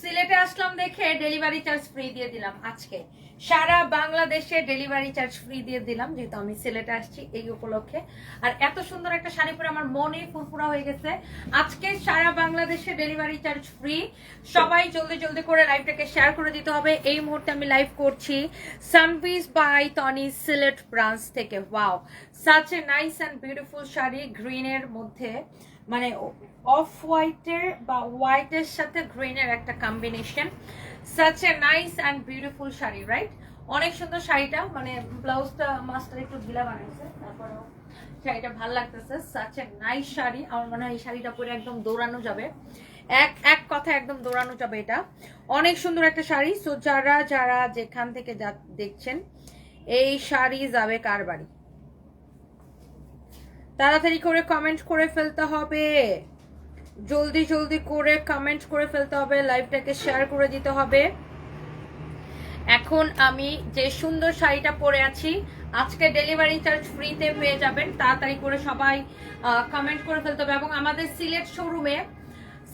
সিলেটে আসলাম দেখে delivery charge free দিয়ে দিলাম আজকে। সারা বাংলাদেশে ডেলিভারি চার্জ ফ্রি দিয়ে দিলাম, যেহেতু আমি সিলেটে আসছি এই উপলক্ষে। আর এত সুন্দর একটা শাড়ি পরে আমার মনে ফুরফুরা হয়ে গেছে। আজকে সারা বাংলাদেশে ডেলিভারি চার্জ ফ্রি সবাই জলদি জলদি করে লাইভটাকে শেয়ার করে দিতে হবে। এই মুহূর্তে আমি লাইভ করছি সানপিস বাই টনি সিলেট ব্রাঞ্চ থেকে। Wow such a nice and beautiful sari গ্রিনের মধ্যে। মানে অফ হোয়াইটের বা হোয়াইটের সাথে গ্রিনের একটা combination such a nice and beautiful sari right অনেক সুন্দর শাড়িটা মানে ব্লাউজটা মাস্টার একটু ঢিলা বানাইছে তারপরেও শাড়িটা ভালো লাগতেছে। সাচ এ নাইস শাড়ি, আমার মনে হয় এই শাড়িটা পরে একদম দৌড়ানো যাবে। এক এক কথা একদম দৌড়ানো যাবে এটা। অনেক সুন্দর একটা শাড়ি। সো যারা যারা যেখান থেকে দেখছেন, এই শাড়ি যাবে কার বাড়ি? তাড়াতাড়ি করে কমেন্ট করে ফেলতে হবে। জলদি জলদি করে কমেন্ট করে ফেলতে হবে লাইভটাকে শেয়ার করে দিতে হবে। এখন আমি যে সুন্দর শাড়িটা পরে আছি, আজকে ডেলিভারি চার্জ ফ্রিতে পেয়ে যাবেন। তাড়াতাড়ি করে সবাই কমেন্ট করে ফেলতে হবে এবং আমাদের সিলেট শোরুমে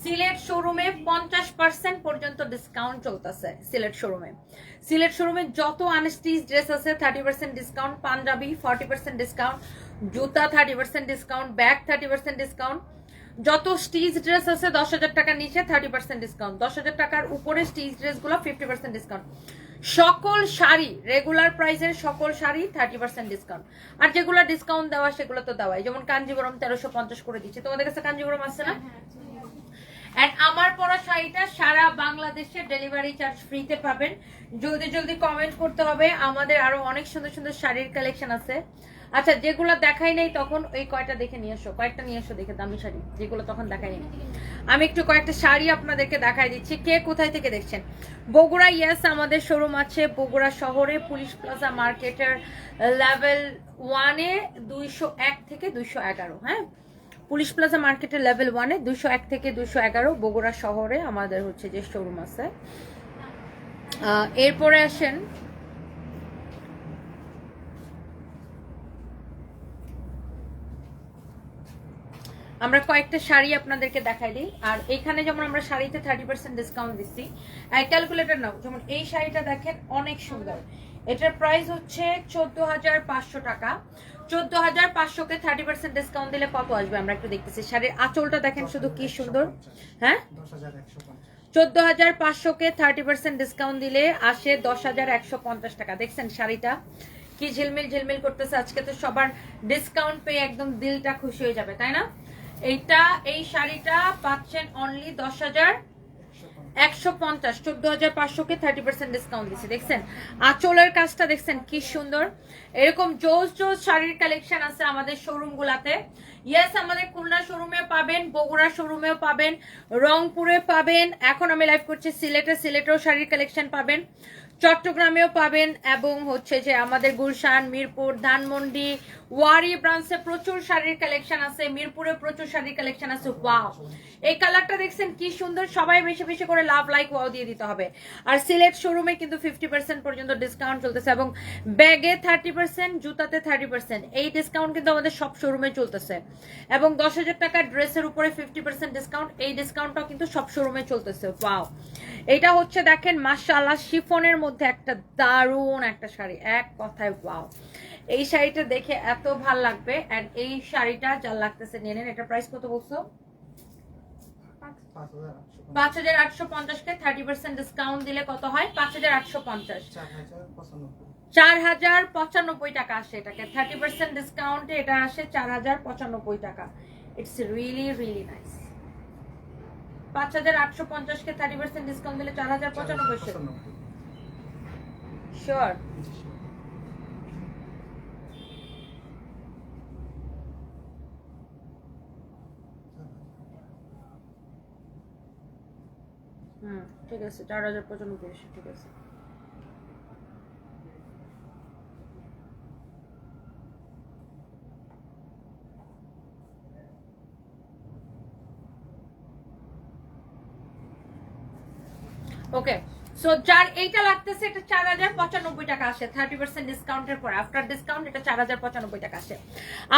সিলেট শোরুমে পঞ্চাশ পার্সেন্ট পর্যন্ত ডিসকাউন্ট চলতেছে সিলেট শোরুমে সিলেট শোরুমে যত আনস্টিচ ড্রেস আছে thirty percent discount panjabi forty percent discount জুতা thirty percent discount bag thirty percent discount যত স্টিচ ড্রেস আছে দশ হাজার টাকার নিচে থার্টি পার্সেন্ট ডিসকাউন্ট দশ হাজার টাকার উপরে স্টিচ ড্রেসগুলো ফিফটি পার্সেন্ট ডিসকাউন্ট সকল শাড়ি রেগুলার প্রাইসের সকল শাড়ি থার্টি পার্সেন্ট ডিসকাউন্ট আর যেগুলো ডিসকাউন্ট দেওয়া, সেগুলো তো দেওয়াই। যেমন কাঞ্জিবরম তেরোশো পঞ্চাশ করে দিচ্ছে। তোমাদের কাছে কাঞ্জিবরম আছে না? এন্ড আমার পরা শাড়িটা সারা বাংলাদেশে ডেলিভারি চার্জ ফ্রিতে পাবেন। জলদি জলদি কমেন্ট করতে হবে। আমাদের আরও অনেক সুন্দর সুন্দর শাড়ির কালেকশন আছে। আচ্ছা যেগুলো দেখাই নাই তখন ওই কয়টা দেখে নিয়ে এসো, কয়েকটা নিয়ে এসো দেখে দামি শাড়ি, যেগুলো তখন দেখাই নাই। আমি একটু কয়েকটা শাড়ি আপনাদেরকে দেখাই দিচ্ছি, কে কোথায় থেকে দেখছেন? বগুড়া ইয়েস আমাদের শোরুম আছে, বগুড়া শহরে, পুলিশ প্লাজা মার্কেটের লেভেল ওয়ানে দুইশো এক থেকে দুইশো এগারো হ্যাঁ? পুলিশ প্লাজা মার্কেটের লেভেল ওয়ানে দুশো এক থেকে দুশো এগারো, বগুড়া শহরে আমাদের হচ্ছে যে শোরুম আছে। এরপরে আসেন আমরা কয়েকটা শাড়ি আপনাদেরকে দেখাই দিই। আর এখানে যেমন আমরা শাড়িতে থার্টি পার্সেন্ট ডিসকাউন্ট দিচ্ছি ক্যালকুলেটর নাও, যেমন এই শাড়িটা দেখেন অনেক সুন্দর। এটার প্রাইস হচ্ছে চোদ্দ টাকা। চোদ্দ হাজার পাঁচশোকে থার্টি পার্সেন্ট ডিসকাউন্ট দিলে কত আসবে আমরা একটু দেখতেছি। শাড়ির আঁচলটা দেখেন শুধু কি সুন্দর হ্যাঁ? চোদ্দ হাজার পাঁচশোকে থার্টি পার্সেন্ট ডিসকাউন্ট দিলে আসে দশ হাজার একশো পঞ্চাশ টাকা। দেখছেন শাড়িটা? কি ঝিলমিল ঝিলমিল করতেছে। আজকে তো সবার ডিসকাউন্ট পেয়ে একদম দিলটা খুশি হয়ে যাবে, তাই না? এইটা, এই শাড়িটা পাচ্ছেন অনলি দশ হাজার একশো পঞ্চাশ, চোদ্দ হাজার পাঁচশোকে থার্টি পার্সেন্ট ডিসকাউন্ট দিচ্ছে, দেখছেন? আঁচলের কাজটা দেখছেন, কি সুন্দর। এরকম জোস জোস শাড়ির কালেকশন আছে আমাদের শোরুম গুলাতে। ইয়েস আমাদের খুলনা শোরুমে পাবেন, বগুড়া শোরুমেও পাবেন, রংপুরে পাবেন, এখন আমি লাইভ করছি সিলেটে, সিলেটেও শাড়ির কালেকশন পাবেন, চট্টগ্রামেও পাবেন, এবং হচ্ছে যে আমাদের গুলশান, মিরপুর, ধানমন্ডি, ওয়ারি ব্রাঞ্চে প্রচুর শাড়ির কালেকশন আছে, মিরপুরে প্রচুর শাড়ির কালেকশন আছে ওয়াও এই কালারটা দেখছেন, কি সুন্দর। সবাই বেশি বেশি করে লাভ লাইক ওয়াও দিয়ে দিতে হবে। আর সিলেট শোরুমে কিন্তু ফিফটি পার্সেন্ট পর্যন্ত ডিসকাউন্ট চলতেছে এবং ব্যাগে থার্টি পার্সেন্ট জুতাতে থার্টি পার্সেন্ট এই ডিসকাউন্ট কিন্তু আমাদের সব শোরুমে চলতেছে। এবং দশ হাজার টাকার ড্রেসের উপরে ফিফটি পার্সেন্ট ডিসকাউন্ট এই ডিসকাউন্টটাও কিন্তু সব শোরুমে চলতেছে। ওয়াও এটা হচ্ছে দেখেন, মাশাআল্লাহ, শিফনের মধ্যে একটা দারুণ একটা শাড়ি। এক কথায় ওয়াও এই শাড়িটা দেখে এত ভালো লাগবে। এন্ড এই শাড়িটা, যা লাগতেছে, নিয়ে নেন। এটা প্রাইস কত বলছো? পাঁচ হাজার আটশো পঞ্চাশকে থার্টি পার্সেন্ট ডিসকাউন্ট দিলে কত হয়? পাঁচ হাজার আটশো পঞ্চাশ। চার হাজার পঁচানব্বই। টাকা আসে এটাকে। থার্টি পার্সেন্ট ডিসকাউন্টে এটা আসে চার হাজার পঁচানব্বই টাকা। ইটস রিয়েলি রিয়েলি নাইস পাঁচ হাজার আটশো পঞ্চাশকে থার্টি পার্সেন্ট ডিসকাউন্ট দিলে চার হাজার পঁচানব্বই শিওর হুম ঠিক আছে চার হাজার পঁচানব্বই ঠিক আছে। ওকে সো যার এইটা লাগতেছে, এটা চার হাজার পঁচানব্বই টাকা আসে। থার্টি পার্সেন্ট ডিসকাউন্টের পর। আফটার ডিসকাউন্ট এটা চার হাজার পঁচানব্বই টাকা আসে।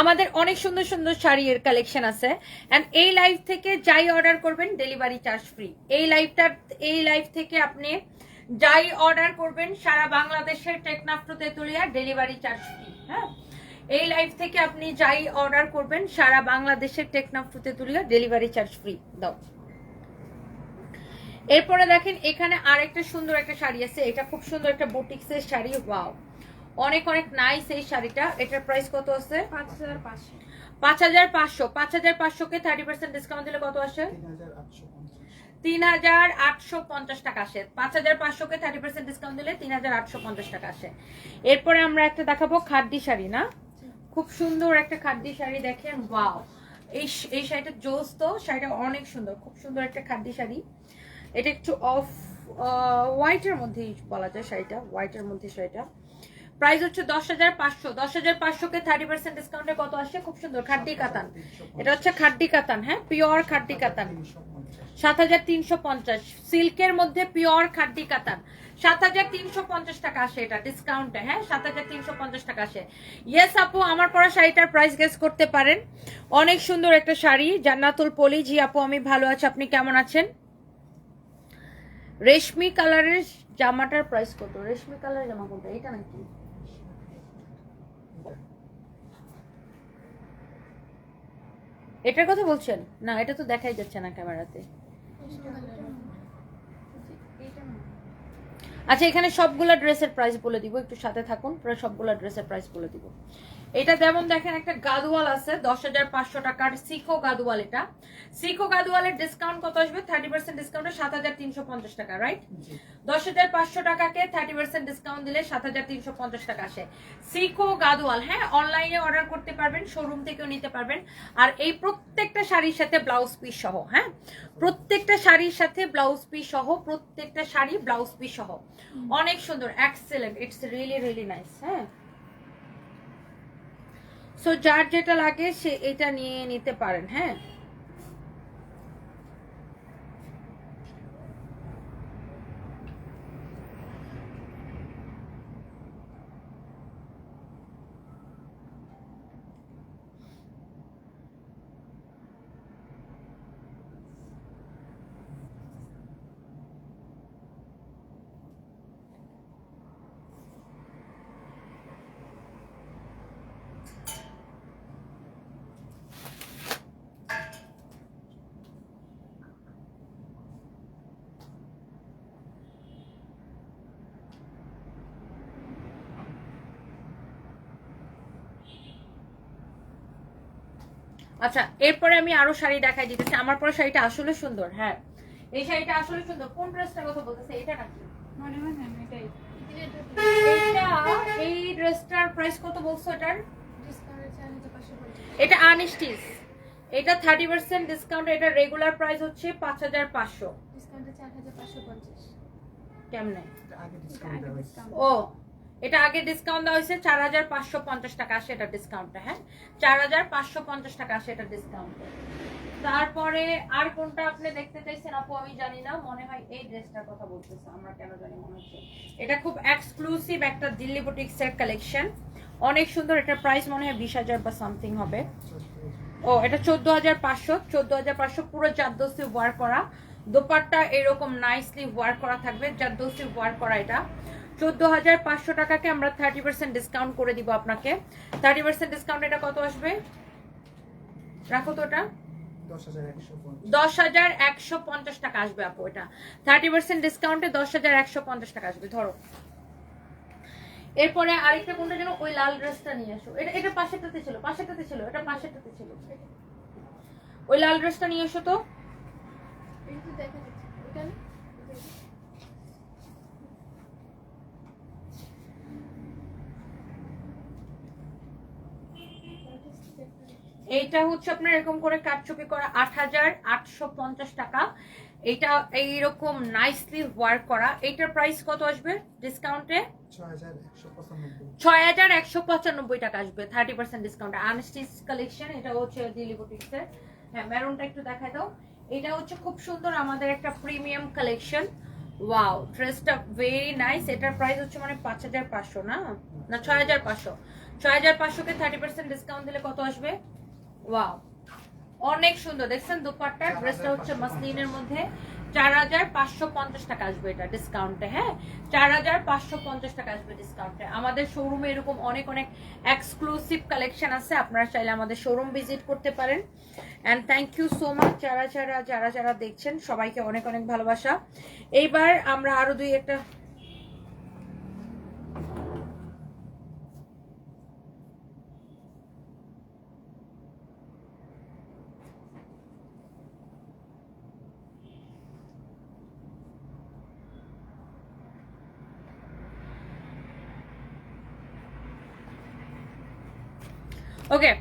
আমাদের অনেক সুন্দর সুন্দর শাড়ির কালেকশন আছে। অ্যান্ড এই লাইভ থেকে যাই অর্ডার করবেন ডেলিভারি চার্জ ফ্রি এই লাইভটার এই লাইভ থেকে আপনি যাই অর্ডার করবেন, সারা বাংলাদেশের Teknaf to Tetulia delivery charge free হ্যাঁ? এই লাইভ থেকে আপনি যাই অর্ডার করবেন, সারা বাংলাদেশের Teknaf to Tetulia delivery charge free দাও। এরপরে দেখেন এখানে আরেকটা সুন্দর একটা শাড়ি আছে। এটা খুব সুন্দর একটা বুটিক্সের শাড়ি ওয়াও। অনেক অনেক নাইস এই শাড়িটা। এটার প্রাইস কত আছে? পাঁচ হাজার পাঁচশো। পাঁচ হাজার পাঁচশো। কে থার্টি পার্সেন্ট ডিসকাউন্ট দিলে কত আসে? তিন হাজার আটশো পঞ্চাশ। তিন হাজার আটশো পঞ্চাশ টাকা আসে। পাঁচ হাজার পাঁচশো কে থার্টি পার্সেন্ট ডিসকাউন্ট দিলে তিন হাজার আটশো পঞ্চাশ টাকা আসে। এরপরে আমরা একটা দেখাবো খাদ্যি শাড়ি না? খুব সুন্দর একটা খাদ্যি শাড়ি দেখেন ওয়াও। এই এই শাড়িটা জোস তো, শাড়িটা অনেক সুন্দর, খুব সুন্দর একটা খাদ্য শাড়ি। এটা একটু অফ হোয়াইটের মধ্যেই বলা যায় শাড়িটা, হোয়াইটের মধ্যে শাড়িটা। প্রাইস হচ্ছে দশ হাজার পাঁচশো, দশ হাজার পাঁচশো কে থার্টি পার্সেন্ট ডিসকাউন্টে কত আসছে? খুব সুন্দর খাড্ডি কাতান। এটা হচ্ছে খাড্ডি কাতান হ্যাঁ? পিওর খাড্ডি কাতান। সাত হাজার তিনশো পঞ্চাশ। সিল্কের মধ্যে পিওর খাদ্যি কাতান। সাত হাজার তিনশো পঞ্চাশ টাকা আসে এটা ডিসকাউন্টে হ্যাঁ? সাত হাজার তিনশো পঞ্চাশ টাকা আসে। ইয়েস আপু, আমার পরা শাড়িটার প্রাইস গেস করতে পারেন। অনেক সুন্দর একটা শাড়ি, জান্নাতুল পলি। জি, আপু, আমি ভালো আছি। আপনি কেমন আছেন? রেশমি কালারের জামাটার প্রাইস কত? রেশমি কালারের জামা কোনটা? এটা নাকি? এটার কথা বলছেন? না এটা তো দেখাই যাচ্ছে না ক্যামেরাতে। আচ্ছা এখানে সবগুলা ড্রেসের প্রাইস বলে দিব, একটু সাথে থাকুন প্রায় সবগুলা ড্রেসের প্রাইস বলে দিব। এটা যেমন দেখেন, একটা গাদওয়াল আছে, দশ হাজার পাঁচশো টাকার সিকো গাদওয়াল এটা। সিকো গাদওয়ালের ডিসকাউন্ট কত আসবে? থার্টি পার্সেন্ট ডিসকাউন্টে সাত হাজার তিনশো পঞ্চাশ টাকা রাইট দশ হাজার পাঁচশো টাকাকে থার্টি পার্সেন্ট ডিসকাউন্ট দিলে সাত হাজার তিনশো পঞ্চাশ টাকা আসে। সিকো গাদওয়াল হ্যাঁ অনলাইনে অর্ডার করতে পারবেন শোরুম থেকেও নিতে পারবেন। আর এই প্রত্যেকটা শাড়ির সাথে ব্লাউজ পিস সহ হ্যাঁ? প্রত্যেকটা শাড়ির সাথে ব্লাউজ পিস সহ, প্রত্যেকটা শাড়ি ব্লাউজ পিস সহ। অনেক সুন্দর excellent it's really really nice হ্যাঁ। সো যার যেটা লাগে সে এটা নিয়ে নিতে পারেন হ্যাঁ। আচ্ছা এরপরে আমি আরও শাড়ি দেখাই দিতেছি আমার পরে শাড়িটা আসলে সুন্দর হ্যাঁ। এই শাড়িটা আসলে সুন্দর। কোন ড্রেসটার কথা বলতেছে? এটা নাকি? মনে হয় না এটাই। এটা এই ড্রেসটার প্রাইস কত বলছো এটার? এটা আনস্টিচ। এটা থার্টি পার্সেন্ট ডিসকাউন্ট এটা রেগুলার প্রাইস হচ্ছে পাঁচ হাজার পাঁচশো। কেমনে? ও এটা আগে ডিসকাউন্ট দেওয়া হয়েছে, চার হাজার পাঁচশো পঞ্চাশ টাকা আসে এটা ডিসকাউন্টে হ্যাঁ? চার হাজার পাঁচশো পঞ্চাশ টাকা আসে এটা ডিসকাউন্টে তারপরে আর কোনটা আপনি দেখতে চাইছেন আপু, আমি জানি না, মনে হয় এই ড্রেসটার কথা বলতেছে, আমরা কেন জানি মনে হচ্ছে। এটা খুব এক্সক্লুসিভ একটা দিল্লি বুটিক্স এর কালেকশন অনেক সুন্দর, এটার প্রাইস মনে হয় বিশ হাজার বা সামথিং হবে। ও, এটা চোদ্দ হাজার পাঁচশো, চোদ্দ হাজার পাঁচশো পুরো জারদোস্তি ওয়ার করা। দোপাট্টা এরকম নাইসলি ওয়ার করা থাকবে, জারদোস্তি ওয়ার করা এটা। চোদ্দ হাজার পাঁচশো টাকাকে আমরা থার্টি পার্সেন্ট ডিসকাউন্ট করে দিব আপনাকে। থার্টি পার্সেন্ট ডিসকাউন্ট এটা কত আসবে? রাখো তো ওটা। দশ হাজার একশো পঞ্চাশ। টাকা আসবে আপু এটা। থার্টি পার্সেন্ট ডিসকাউন্টে দশ হাজার একশো পঞ্চাশ টাকা আসবে ধরো। এরপরে আরেকটা কোনটা যেন? ওই লাল ড্রেসটা নিয়ে আসো। এটা এটা পাশেরটাতে ছিল পাশেরটাতে ছিল এটা পাশেরটাতে ছিল। ওই লাল ড্রেসটা নিয়ে এসো তো। তো দেখা যাচ্ছে এইটা হচ্ছে আপনার এরকম করে কাটচুপি করা আট হাজার আটশো পঞ্চাশ টাকা। এটা এইরকম নাইসলি ওয়ার্ক করা। এইটার প্রাইস কত আসবে ডিসকাউন্টে ছয় হাজার একশো পঁচানব্বই। টাকা আসবে thirty percent discount unstitch collection এটা হচ্ছে দিল্লি বুটিক্সের হ্যাঁ মেরুনটা একটু দেখাই দাও। এটা হচ্ছে খুব সুন্দর আমাদের একটা প্রিমিয়াম কালেকশন ওয়াও ড্রেসটা ভেরি নাইস এটার প্রাইস হচ্ছে মানে পাঁচ হাজার পাঁচশো না? না ছয় হাজার পাঁচশো। ছয় হাজার পাঁচশোকে থার্টি পার্সেন্ট ডিসকাউন্ট দিলে কত আসবে? ওয়াও অনেক সুন্দর। দেখছেন দুপাট্টার ড্রেসটা হচ্ছে মাসলিনের মধ্যে। চার হাজার পাঁচশো পঞ্চাশ টাকা আসবে এটা ডিসকাউন্টে হ্যাঁ? চার হাজার পাঁচশো পঞ্চাশ টাকা আসবে ডিসকাউন্টে আমাদের শোরুমে এরকম অনেক অনেক এক্সক্লুসিভ কালেকশন আছে। আপনারা চাইলে আমাদের শোরুম ভিজিট করতে পারেন। And thank you so much যারা যারা যারা যারা দেখছেন, সবাইকে অনেক অনেক ভালোবাসা। এইবার আমরা আরও দুই একটা ওকে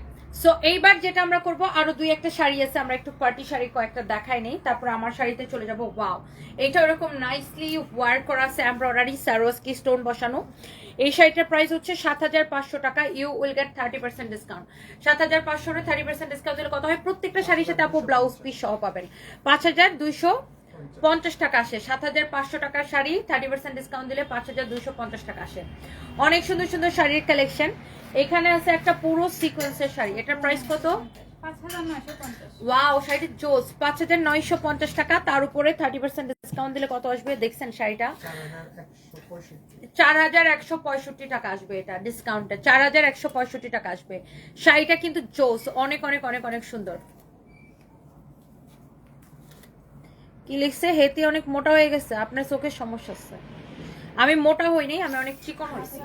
সো এইবার যেটা আমরা করব, আরও দুই একটা শাড়ি আছে, আমরা একটু পার্টি শাড়ি কয়েকটা দেখাই নেই, তারপর আমার শাড়িতে চলে যাব ওয়াও এটা এরকম নাইসলি ওয়ার করা আছে এমব্রয়ডারি সারোয়াসকি স্টোন বসানো। এই শাড়িটার প্রাইস হচ্ছে সাত হাজার পাঁচশো টাকা you will get thirty percent discount সাত হাজার পাঁচশো থার্টি পার্সেন্ট ডিসকাউন্ট দিলে কত হয়? প্রত্যেকটা শাড়ির সাথে আপু ব্লাউজ পিস সহ পাবেন। পাঁচ হাজার দুইশো পঞ্চাশ টাকা আসে। সাত হাজার পাঁচশো টাকার শাড়ি থার্টি পার্সেন্ট ডিসকাউন্ট দিলে পাঁচ হাজার দুইশো পঞ্চাশ টাকা আসে। অনেক সুন্দর সুন্দর শাড়ির কালেকশন এখানে আছে একটা পুরো সিকোয়েন্সের শাড়ি। এটার প্রাইস কত? ওয়াও শাড়িটি জোস। পাঁচ হাজার নয়শো পঞ্চাশ টাকা। তার উপরে থার্টি পার্সেন্ট ডিসকাউন্ট দিলে কত আসবে? দেখছেন শাড়িটা? চার হাজার একশো পঁয়ষট্টি টাকা আসবে এটা ডিসকাউন্টে চার হাজার একশো পঁয়ষট্টি টাকা আসবে। শাড়িটা কিন্তু জোস। অনেক অনেক অনেক অনেক সুন্দর। কি লিখছে, হেতি অনেক মোটা হয়ে গেছে, আপনার চোখের সমস্যা আছে আমি মোটা হইনি, আমি অনেক চিকন হয়েছি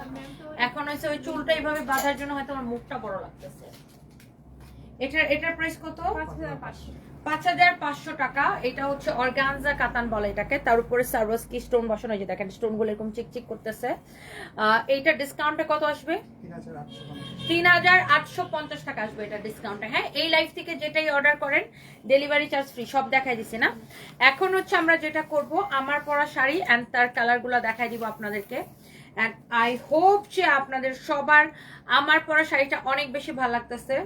এখন হয়েছে ওই চুলটা এইভাবে বাঁধার জন্য হয়তো আমার মুখটা বড় লাগতেছে। এটার এটার প্রাইস কত? পাঁচ হাজার পাঁচশো। পাঁচ হাজার পাঁচশো টাকা, এটা হচ্ছে অর্গানজা কাতান এটাকে। তার সার্ভাসকি স্টোন বসানো দেখেন এরকম করতেছে। কত আসবে? তিন হাজার আটশো পঞ্চাশ টাকা আসবে এটা হ্যাঁ এই লাইফ থেকে যেটাই অর্ডার করেন ডেলিভারি চার্জ ফ্রি সব দেখাই না। এখন হচ্ছে আমরা যেটা করব, আমার শাড়ি অ্যান্ড তার কালারগুলো দেখাই দিব আপনাদেরকে। আই হোপ যে আপনাদের সবার আমার পরা শাড়িটা অনেক বেশি ভালো লাগতেছে।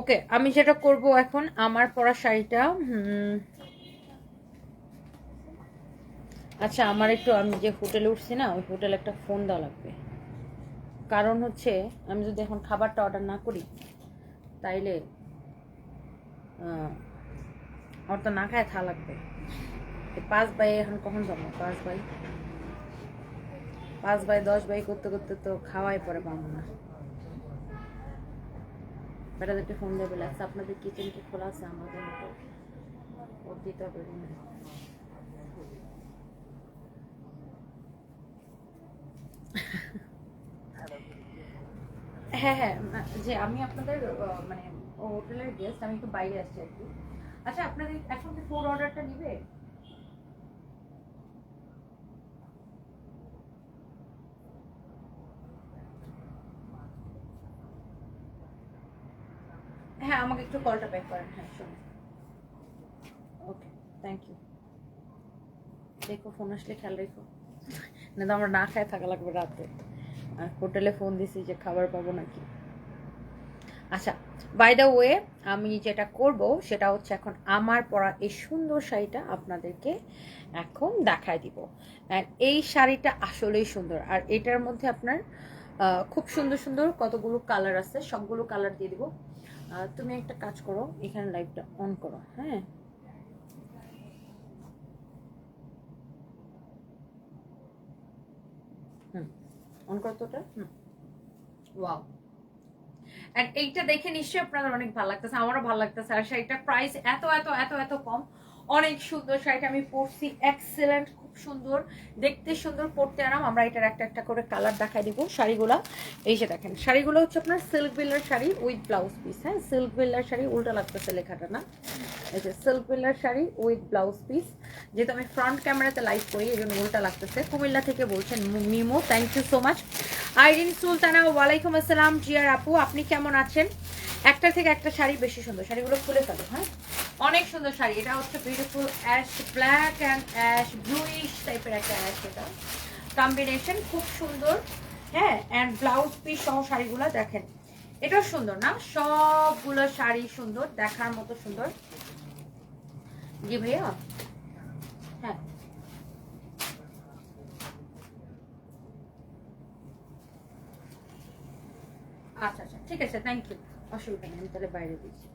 ওকে, আমি যেটা করব এখন, আমার পরা শাড়িটা আচ্ছা আমার একটু, আমি যে হোটেলে উঠছি না, ওই হোটেলে একটা ফোন দেওয়া লাগবে। কারণ হচ্ছে, আমি যদি এখন খাবারটা অর্ডার না করি, তাইলে আমার তো না খায় থা লাগবে। পাঁচ বাই, এখন কখন যাব পাঁচ বাই? পাঁচ বাই দশ বাই করতে করতে তো খাওয়াই পরে পাবো না বেটাদেরকে ফোন দিয়ে বলে আচ্ছা আপনাদের কিচেন কি খোলা আছে, আমাদের মতো। ওর দিতে হবে হ্যাঁ হ্যাঁ যে আমি আপনাদের মানে হোটেলের গেস্ট আমি একটু বাইরে আসছি আর কি। আচ্ছা আপনাদের এখন কি ফুড অর্ডারটা নিবে? হ্যাঁ আমাকে একটু কলটা ব্যাক করেন। হ্যাঁ শুনুন। ওকে থ্যাংক ইউ দেখো ফোন আসলে খেয়াল রেখো। না তো আমরা না খায় থাকা লাগবে রাতে। আর হোটেলে ফোন দিছি যে খাবার পাবো নাকি। আচ্ছা বাই দ্য ওয়ে আমি যেটা করব সেটা হচ্ছে এখন আমার পরা এই সুন্দর শাড়িটা আপনাদেরকে এখন দেখায় দিব। এই শাড়িটা আসলেই সুন্দর। আর এটার মধ্যে আপনার খুব সুন্দর সুন্দর কতগুলো কালার আছে, সবগুলো কালার দিয়ে দিব। তুমি একটা কাজ করো, এখানে লাইটটা অন করো হ্যাঁ? হুম অন করো তো ওটা? হুম। ওয়াও এন্ড এইটা দেখে নিশ্চয়ই আপনাদের অনেক ভালো লাগতেছে, আমারও ভালো লাগতেছে। আর সেইটা প্রাইস এত এত এত এত কম। অনেক সুন্দর শাড়িটা আমি পরছি এক্সেলেন্ট সুন্দর, দেখতে সুন্দর পরতে আরাম। আমরা এটার একটা একটা করে কালার দেখাই দিব শাড়িগুলো। এই যে দেখেন, শাড়িগুলো হচ্ছে আপনার সিল্ক বিল্লার শাড়ি উইথ ব্লাউজ পিস হ্যাঁ? সিল্ক বিল্লার শাড়ি উল্টা লাগতেছে লেখাটা না। এই যে সিল্ক বিল্লার শাড়ি উইথ ব্লাউজ পিস যেহেতু আমি ফ্রন্ট ক্যামেরাতে লাইভ করি, এই জন্য উল্টা লাগতেছে। কুমিল্লা থেকে বলছেন Mimo thank you so much Irin Sultana, ওয়ালাইকুম আসসালাম। জিয়ার আপু, আপনি কেমন আছেন? একটা থেকে একটা শাড়ি বেশি সুন্দর। শাড়িগুলো খুলে ফেলো হ্যাঁ? অনেক সুন্দর শাড়ি। এটা হচ্ছে beautiful ash black and ash bluish টাইপের একটা অ্যাশ এটা। কম্বিনেশন খুব সুন্দর হ্যাঁ অ্যান্ড ব্লাউজ পিস সহ শাড়িগুলো দেখেন। এটাও সুন্দর না? সবগুলো শাড়ি সুন্দর, দেখার মতো সুন্দর। জি ভাইয়া? হ্যাঁ। আচ্ছা আচ্ছা ঠিক আছে থ্যাংক ইউ অসুবিধা নেই, আমি তাহলে বাইরে দিচ্ছি।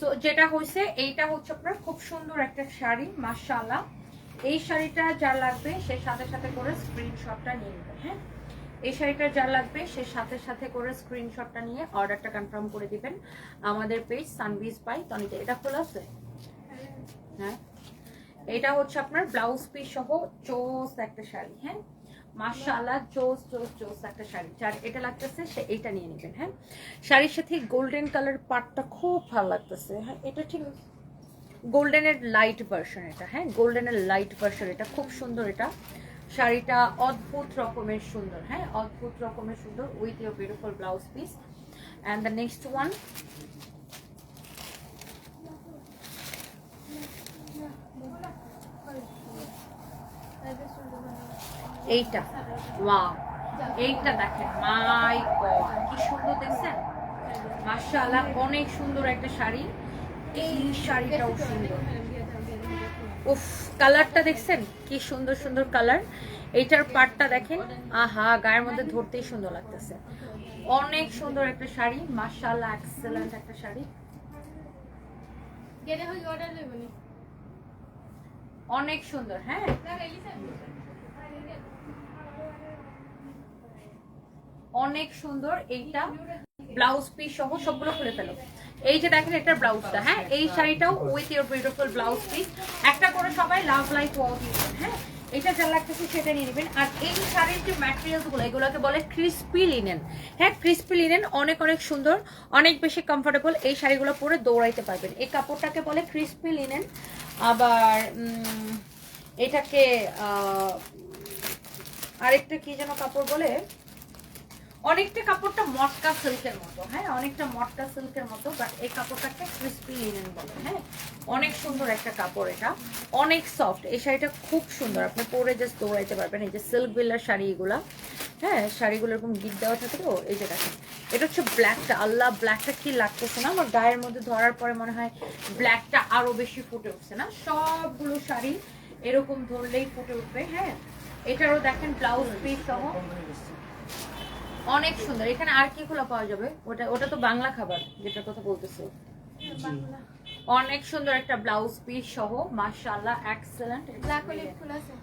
তো যেটা হয়েছে এইটা হচ্ছে আপনার খুব সুন্দর একটা শাড়ি মাশাআল্লাহ। এই শাড়িটা যা লাগবে সে সাথে সাথে করে স্ক্রিনশটটা নিয়ে নেবে হ্যাঁ? এই শাড়িটা যা লাগবে সে সাথে সাথে করে স্ক্রিনশটটা নিয়ে অর্ডারটা কনফার্ম করে দিবেন আমাদের পেজ সানবিজ পাই তনিতে এটা খোলা আছে? হ্যাঁ। এটা হচ্ছে আপনার ব্লাউজ পিস সহ চোস একটা শাড়ি হ্যাঁ? মাশাআল্লাহ চোস চোস চোস একটা শাড়ি। যার এটা লাগতেছে, সে এইটা নিয়ে নেবেন হ্যাঁ? শাড়ির সাথে গোল্ডেন কালার পাটটা খুব ভালো লাগতেছে হ্যাঁ? এটা ঠিক গোল্ডেনের লাইট ভার্সন এটা হ্যাঁ? গোল্ডেনের লাইট ভার্সন এটা, খুব সুন্দর এটা। শাড়িটা অদ্ভুত রকমের সুন্দর হ্যাঁ? অদ্ভুত রকমের সুন্দর with your beautiful blouse piece and the next one এইটা। ওয়াও এইটা দেখেন মাই গড কি সুন্দর দেখছেন? মাশাআল্লাহ অনেক সুন্দর একটা শাড়ি। এই শাড়িটাও সুন্দর। উফ কালারটা দেখছেন? কি সুন্দর সুন্দর কালার। এইটার পাটটা দেখেন আহা গায়ের মধ্যে ধরতেই সুন্দর লাগতেছে। অনেক সুন্দর একটা শাড়ি মাশাআল্লাহ এক্সেলেন্ট একটা শাড়ি। অনেক সুন্দর হ্যাঁ? অনেক সুন্দর এইটা ব্লাউজ পিস সহ সবগুলো খুলে ফেলো। এই যে দেখেন এটা ব্লাউজটা হ্যাঁ? এই শাড়িটাও with your beautiful blouse piece একটা করে সবাই লাভ লাইফ ওয়াও দিবেন হ্যাঁ? এটা যা লাগতেছে সেটা নিয়ে নেবেন। আর এই শাড়ির যে ম্যাটেরিয়ালসগুলো, এগুলোকে বলে ক্রিস্পি লিনেন হ্যাঁ ক্রিস্পি লিনেন অনেক অনেক সুন্দর, অনেক বেশি কমফোর্টেবল এই শাড়িগুলো পরে দৌড়াইতে পারবেন। এই কাপড়টাকে বলে ক্রিস্পি লিনেন আবার এটাকে আরেকটা কি যেন কাপড় বলে? অনেকটা কাপড়টা মটকা সিল্কের মতো হ্যাঁ? অনেকটা মটকা সিল্কের মতো বাট এই কাপড়টাকে ক্রিস্পি লিনেন বলে হ্যাঁ? অনেক সুন্দর একটা কাপড় এটা। অনেক সফট এই শাড়িটা খুব সুন্দর। আপনি পরে জাস্ট দৌড়াইতে পারবেন। এই যে সিল্ক বিল্লার শাড়ি হ্যাঁ? শাড়িগুলো এরকম গিট দেওয়া থাকে তো, এই যে দেখেন। এটা হচ্ছে ব্ল্যাকটা আল্লাহ ব্ল্যাকটা কি লাগতেছে না? আমার গায়ের মধ্যে ধরার পরে মনে হয় ব্ল্যাকটা আরও বেশি ফুটে উঠছে না? সবগুলো শাড়ি এরকম ধরলেই ফুটে উঠবে হ্যাঁ? এটারও দেখেন ব্লাউজ পিস সহ। অনেক সুন্দর। এখানে আর কি খোলা পাওয়া যাবে? ওটা ওটা তো বাংলা খাবার যেটা কথা বলতেছো। অনেক সুন্দর একটা ব্লাউজ পিস সহ মাশাআল্লাহ এক্সেলেন্ট ব্ল্যাক অলিভ ফুল আছে।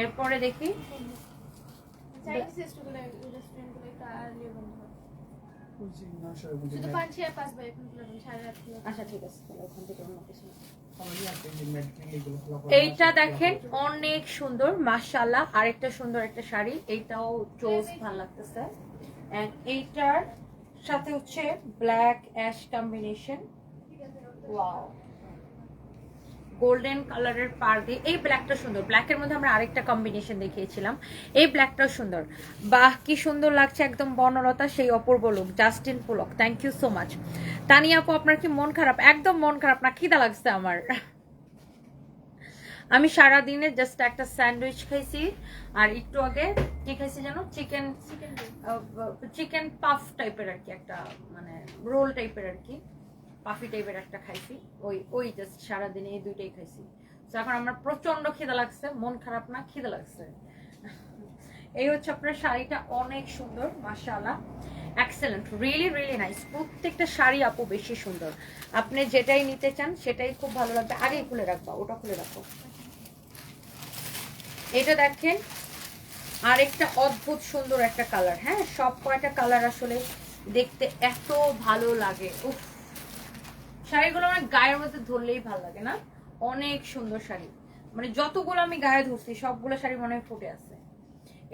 এরপরে দেখি। চাইনিজ রেস্টুরেন্টগুলো রেস্টুরেন্টগুলো রেস্টুরেন্টগুলো বন্ধ শুধু পাঁচ আর পাঁচ বাই এখন সাড়ে আট আচ্ছা ঠিক আছে তাহলে ওখান থেকে অন্য কিছু এইটা দেখেন। অনেক সুন্দর মাশাআল্লাহ আরেকটা সুন্দর একটা শাড়ি। এইটাও চোজ ভালো লাগতেছে। এন্ড এইটার সাথে হচ্ছে black ash combination wow golden কালারের পার দিয়ে এই ব্ল্যাকটা সুন্দর। ব্ল্যাকের মধ্যে আমরা আরেকটা কম্বিনেশন দেখিয়েছিলাম। এই ব্ল্যাকটাও সুন্দর। বাহ কি সুন্দর লাগছে একদম বনলতা সেই অপূর্ব লোক Justin Pulak thank you so much Tania আপু আপনার কি মন খারাপ? একদম মন খারাপ না খিদা লাগছে আমার। আমি সারা দিনে জাস্ট একটা স্যান্ডউইচ খাইছি আর একটু আগে কি খাইছি জানো? চিকেন চিকেন চিকেন পাফ টাইপের আর কি একটা মানে রোল টাইপের আর কি। পাফি টাইপের একটা খাইছি। ওই ওই জাস্ট সারাদিনে এই দুইটাই খাইছি। তো এখন আমার প্রচণ্ড খিদা লাগছে, মন খারাপ না, খিদা লাগছে। এই হচ্ছে আপনার শাড়িটা, অনেক সুন্দর, মাশাআল্লাহ। এক্সেলেন্ট রিয়েলি রিয়েলি নাইস প্রত্যেকটা শাড়ি আপু বেশি সুন্দর। আপনি যেটাই নিতে চান, সেটাই খুব ভালো লাগবে। আগেই খুলে রাখবা, ওটা খুলে রাখো। এটা দেখেন আর একটা অদ্ভুত সুন্দর একটা কালার। হ্যাঁ সব কয়টা কালার আসলে দেখতে এত ভালো লাগে। উফ। শাড়িগুলো আমার গায়ের মধ্যে ধরলেই ভালো লাগে না। অনেক সুন্দর শাড়ি। মানে যতগুলো আমি গায়ে ধরছি, সবগুলো শাড়ি মনে হয় ফুটে আছে।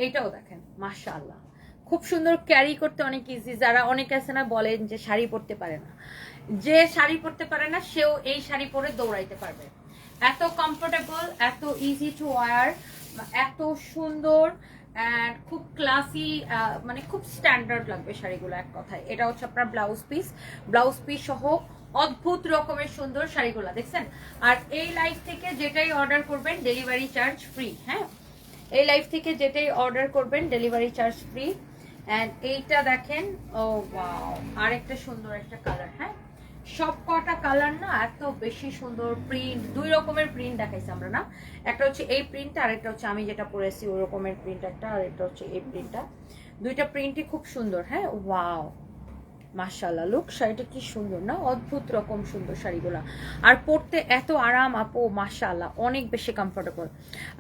এইটাও দেখেন, মাশাআল্লাহ। খুব সুন্দর ক্যারি করতে অনেক ইজি যারা অনেক আছে না, বলেন যে শাড়ি পরতে পারে না। যে শাড়ি পরতে পারে না, সেও এই শাড়ি পরে দৌড়াইতে পারবে। এত কমফোর্টেবল এত ইজি টু ওয়ার এত সুন্দর অ্যান্ড খুব ক্লাসি মানে খুব স্ট্যান্ডার্ড লাগবে শাড়িগুলো এক কথায়। এটা হচ্ছে আপনার ব্লাউজ পিস ব্লাউজ পিস সহ অদ্ভুত রকমের সুন্দর শাড়িগুলো, দেখছেন? আর এই লাইফ থেকে যেটাই অর্ডার করবেন ডেলিভারি চার্জ ফ্রি হ্যাঁ? এই লাইফ থেকে যেটাই অর্ডার করবেন ডেলিভারি চার্জ ফ্রি অ্যান্ড এইটা দেখেন, ও ওয়াও আরেকটা সুন্দর একটা কালার হ্যাঁ? সব কটা কালার না এত বেশি সুন্দর প্রিন্ট দুই রকমের প্রিন্ট দেখাইছি আমরা, না? একটা হচ্ছে এই প্রিন্টটা আর একটা হচ্ছে আমি যেটা পরেছি ওই রকমের প্রিন্ট একটা আর একটা হচ্ছে এই প্রিন্টটা দুইটা প্রিন্টই খুব সুন্দর হ্যাঁ? ওয়াও মাশাল্লাহ লুক শাড়িটা কি সুন্দর না? অদ্ভুত রকম সুন্দর শাড়িগুলো। আর পরতে এত আরাম আপু মাশাল্লাহ অনেক বেশি কমফোর্টেবল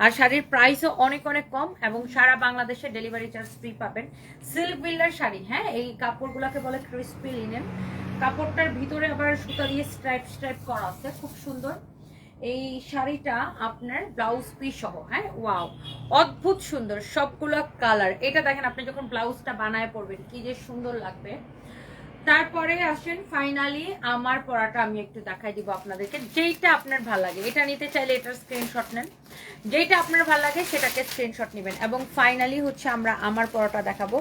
আর শাড়ির প্রাইসও অনেক অনেক কম এবং সারা বাংলাদেশে ডেলিভারি চার্জ ফ্রি পাবেন। সিল্ক বিল্ডার শাড়ি হ্যাঁ? এই কাপড়গুলোকে বলে ক্রিস্পি লিনেন কাপড়টার ভিতরে আবার সুতা দিয়ে স্ট্রাইপ স্ট্রাইপ করা আছে, খুব সুন্দর। এই শাড়িটা আপনার ব্লাউজ পিস সহ হ্যাঁ? ওয়াও অদ্ভুত সুন্দর, সবগুলো কালার এটা দেখেন, আপনি যখন ব্লাউজটা বানায় পরবেন, কি যে সুন্দর লাগবে। তারপরে আসেন ফাইনালি আমার পড়াটা আমি একটু দেখাই দিব আপনাদেরকে। যেইটা আপনার ভালো লাগে, এটা নিতে চাইলে এটার স্ক্রিনশট নেন। যেইটা আপনার ভালো লাগে, সেটাকে স্ক্রিনশট নেবেন। এবং ফাইনালি হচ্ছে আমরা আমার পড়াটা দেখাবো।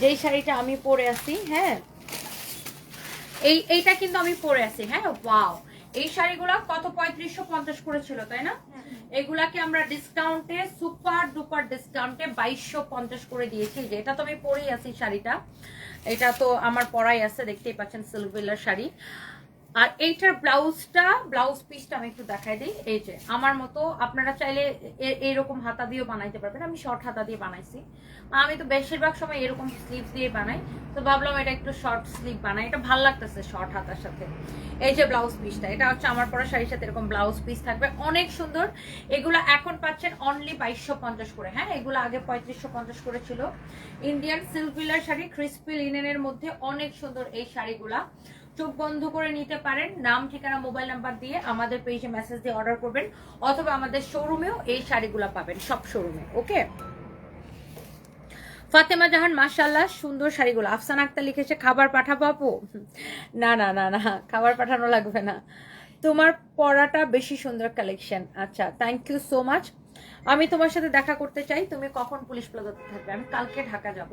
যেই শাড়িটা আমি পরে আছি হ্যাঁ? এই, এইটা কিন্তু আমি পরে আছি হ্যাঁ? ওয়াও এই শাড়িগুলো কত পঁয়ত্রিশশো পঞ্চাশ করেছিল তাই না? এগুলাকে আমরা ডিসকাউন্টে সুপার ডুপার ডিসকাউন্টে বাইশশো পঞ্চাশ করে দিয়েছি। যে এটা তো আমি পরেই আছি শাড়িটা। এটা তো আমার পরাই আছে দেখতেই পাচ্ছেন সিলভিলার শাড়ি। আর এইটার ব্লাউজটা, ব্লাউজ পিসটা আমি একটু দেখাই দিই। এই যে, আমার মতো আপনারা চাইলে এইরকম হাতা দিয়েও বানাইতে পারবেন। আমি শর্ট হাতা দিয়ে বানাইছি। আমি তো বেশিরভাগ সময় এরকম স্লিভ দিয়ে বানাই। তো ভাবলাম এটা একটু শর্ট স্লিভ বানাই। এটা ভালো লাগতেছে শর্ট হাতার সাথে। এই যে ব্লাউজ পিসটা এটা হচ্ছে আমার পরা শাড়ির সাথে এরকম ব্লাউজ পিস থাকবে। অনেক সুন্দর। এগুলো এখন পাচ্ছেন অনলি বাইশশো পঞ্চাশ করে। হ্যাঁ এগুলো আগে পঁয়ত্রিশশো পঞ্চাশ করে ছিল। ইন্ডিয়ান সিল্কভিলার শাড়ি ক্রিস্পি লিনেনের মধ্যে অনেক সুন্দর এই শাড়িগুলা। চোখ বন্ধ করে নিতে পারেন। নাম, ঠিকানা, মোবাইল নাম্বার দিয়ে আমাদের পেজে মেসেজ দিয়ে অর্ডার করবেন অথবা আমাদের শোরুমেও এই শাড়িগুলা পাবেন, সব শোরুমে ওকে ফাতেমা জাহান মাশাল্লাহ সুন্দর শাড়িগুলো। আফসান আক্তার লিখেছে, খাবার পাঠাবো আপু? না না না না, খাবার পাঠানো লাগবে না। তোমার পড়াটা বেশি সুন্দর কালেকশন আচ্ছা থ্যাংক ইউ সো মাচ আমি তোমার সাথে দেখা করতে চাই। তুমি কখন পুলিশ প্লাজাতে থাকবে? আমি কালকে ঢাকা যাব।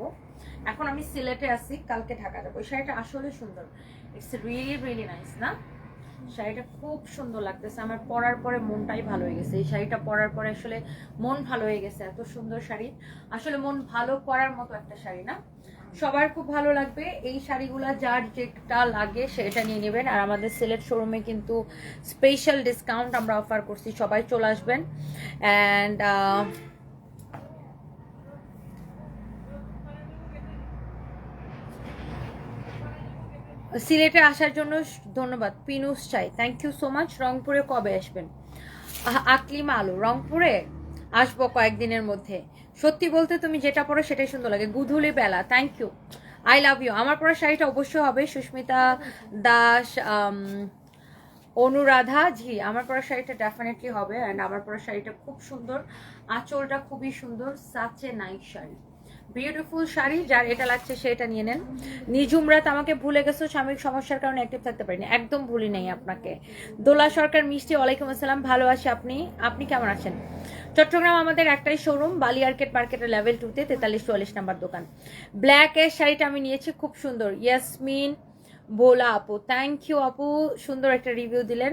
এখন আমি সিলেটে আছি, কালকে ঢাকা যাব। শাড়িটা আসলে সুন্দর। ইটস রিয়েলি রিয়েলি নাইস না? শাড়িটা খুব সুন্দর লাগতেছে। আমার পরার পরে মনটাই ভালো হয়ে গেছে। এই শাড়িটা পরার পরে আসলে মন ভালো হয়ে গেছে, এত সুন্দর শাড়ি। আসলে মন ভালো করার মতো একটা শাড়ি, না? সবার খুব ভালো লাগবে। এই শাড়িগুলা যার যেটা লাগে সেটা নিয়ে নেবেন। আর আমাদের সিলেট শোরুমে কিন্তু স্পেশাল ডিসকাউন্ট আমরা অফার করছি। সবাই চলে আসবেন। অ্যান্ড সিলেটে আসার জন্য ধন্যবাদ, পিনুস চাই। থ্যাংক ইউ সো মাচ রংপুরে কবে আসবেন? আকলিমা আলু, রংপুরে? আসব কয়েকদিনের মধ্যে। সত্যি বলতে তুমি যেটা পরো সেটাই সুন্দর লাগে। গুধুলি বেলা thank you I love you আমার পরা শাড়িটা অবশ্যই হবে। সুস্মিতা দাস অনুরাধা জি আমার পরা শাড়িটা ডেফিনেটলি হবে। অ্যান্ড আমার পরা শাড়িটা খুব সুন্দর। আঁচলটা খুবই সুন্দর। Such a nice sari. Beautiful sari, যার এটা লাগছে সেটা নিয়ে নেন। নিজুম রাত আমাকে ভুলে গেছো, সাময়িক সমস্যার কারণে অ্যাক্টিভ থাকতে পারিনি। একদম ভুলি নেই আপনাকে। দোলা সরকার, মিষ্টি, ওয়ালাইকুম আসসালাম, ভালো আছি আপনি? আপনি কেমন আছেন? চট্টগ্রাম আমাদের একটাই শোরুম বালি আর্কেট মার্কেটের লেভেল টুতে তেতাল্লিশ, চুয়াল্লিশ নাম্বার দোকান। ব্ল্যাক এর শাড়িটা আমি নিয়েছি, খুব সুন্দর। ইয়াসমিন বোলা আপু থ্যাংক ইউ আপু, সুন্দর একটা রিভিউ দিলেন।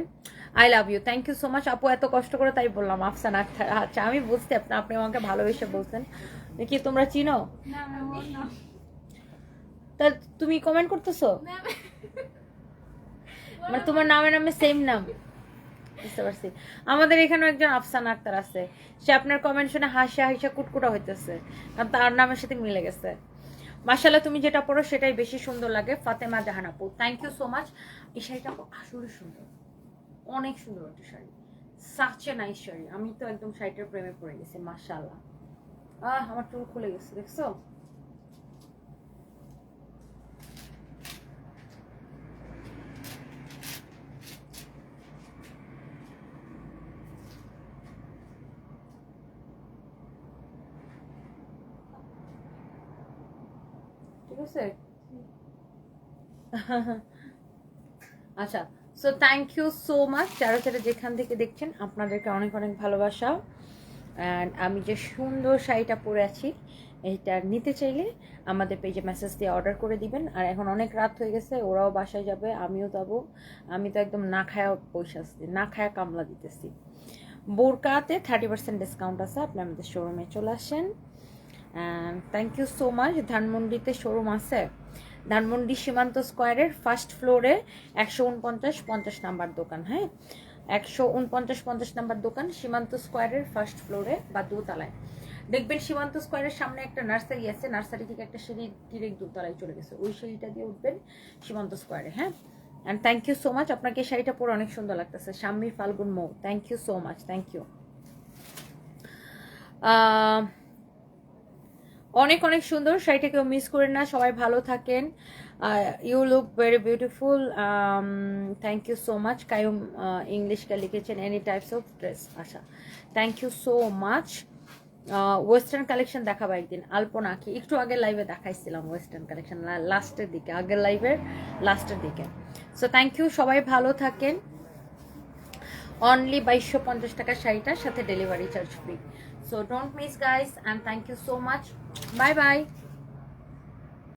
I love you thank you so much আপু এত কষ্ট করে তাই বললাম, আফসান আচ্ছা আমি বুঝতে আপনি আমাকে ভালোবেসে বলছেন। কি তোমরা চিনো? না না তা তুমি কমেন্ট করতেছো? মানে তোমার নামে নামে সেম নাম। বুঝতে পারছি। আমাদের এখানেও একজন আফসান আক্তার আছে। সে আপনার কমেন্ট শুনে হাসি হাসি কুটকুটা হইতেছে। কারণ তার নামের সাথে মিলে গেছে। মাসাল্লাহ তুমি যেটা পড়ো সেটাই বেশি সুন্দর লাগে। ফাতেমা জাহান আপু থ্যাংক ইউ সো মাচ এই শাড়িটা আসলে সুন্দর। অনেক সুন্দর একটা শাড়ি। সাচে নাইস শাড়ি। আমি তো একদম শাড়িটার প্রেমে পড়ে গেছি মাশাল্লাহ আহ, আমার টুল খুলে গেছে, দেখছ? ঠিক আছে? আচ্ছা so thank you so much যারা যারা যেখান থেকে দেখছেন, আপনাদেরকে অনেক অনেক ভালোবাসা। অ্যান্ড আমি যে সুন্দর শাড়িটা পরে আছি এইটা নিতে চাইলে আমাদের পেজে মেসেজ দিয়ে অর্ডার করে দিবেন। আর এখন অনেক রাত হয়ে গেছে, ওরাও বাসায় যাবে, আমিও যাব। আমি তো একদম না খায়া পয়সা আসছি না খায়া কামলা দিতেছি। বোরকাতে থার্টি পার্সেন্ট ডিসকাউন্ট আছে, আপনি আমাদের শোরুমে চলে আসেন। থ্যাংক ইউ সো মাচ ধানমন্ডিতে শোরুম আছে। ধানমন্ডি সীমান্ত স্কোয়ারের ফার্স্ট ফ্লোরে একশো উনপঞ্চাশ, পঞ্চাশ নাম্বার দোকান হ্যাঁ? একশো উনপঞ্চাশ পঞ্চাশ নাম্বার দোকান সীমান্ত স্কোয়ারের ফার্স্ট ফ্লোরে বা দোতলায়। দেখবেন সীমান্ত স্কোয়ারের সামনে একটা নার্সারি আছে, নার্সারি থেকে একটা সিঁড়ি ডিরেক্ট দোতলায় চলে গেছে। ওই সিঁড়িটা দিয়ে উঠবেন সীমান্ত স্কোয়ারে হ্যাঁ? And thank you so much আপনাকে শাড়িটা পরে অনেক সুন্দর লাগতেছে। Shammi Falgun Mou. Thank you so much thank you অনেক অনেক সুন্দর। শাড়িটা কেউ মিস করেন না। সবাই ভালো থাকেন। You look very beautiful thank you so much Kayum ইংলিশকে লিখেছেন এনি টাইপস অফ ড্রেস আচ্ছা thank you so much western collection দেখাবো একদিন। আলপনা কি? একটু আগে লাইভে দেখাইছিলাম ওয়েস্টার্ন কালেকশন লাস্টের দিকে, আগের লাইভের লাস্টের দিকে। সো থ্যাংক ইউ সবাই ভালো থাকেন। অনলি বাইশশো পঞ্চাশ টাকা শাড়িটার সাথে delivery charge free so don't miss guys and thank you so much bye bye